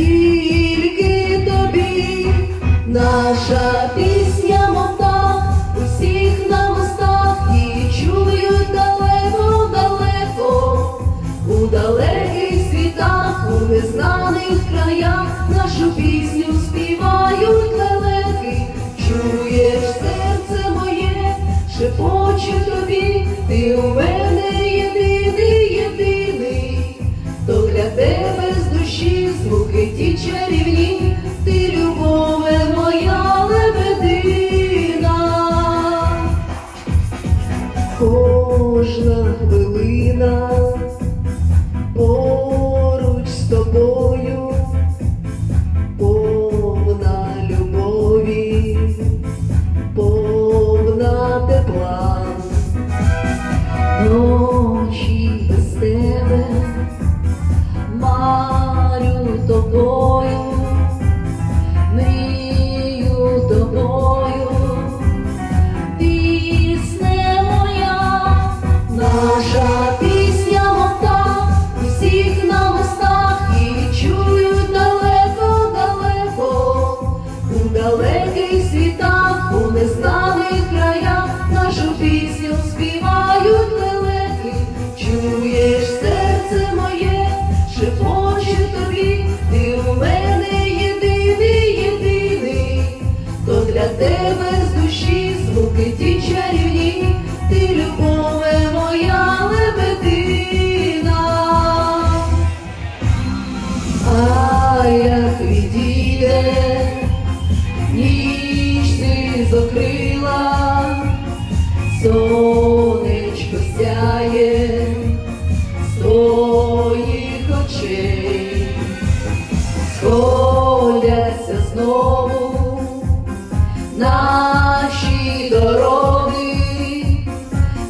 тільки тобі, Наша пісня мота усіх на мостах і чують далеко-далеко, у далеких світах, у незнаних краях нашу пісню наші дороги,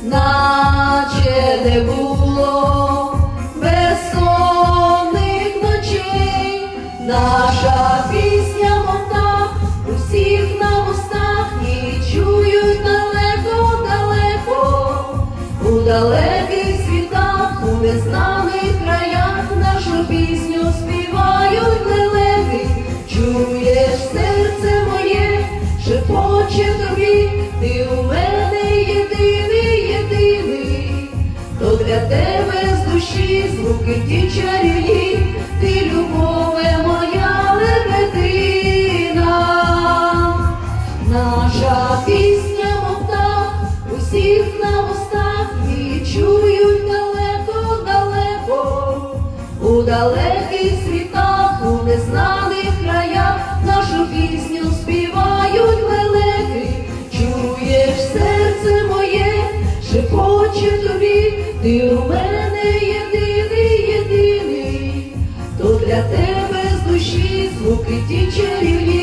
наче не було безсонних ночей, наша пісня мота усіх на устах і чують далеко-далеко, у далеких світах, у незнаних краях нашу пісню ті чарівні, ти любове моя лебедина, наша пісня мота, усіх на устах і чують далеко-далеко, у далеких світах, у незнаних краях нашу пісню співають лелеки, чуєш серце моє, шепоче тобі, ти у мене для тебе з душі звуки ті чарівні.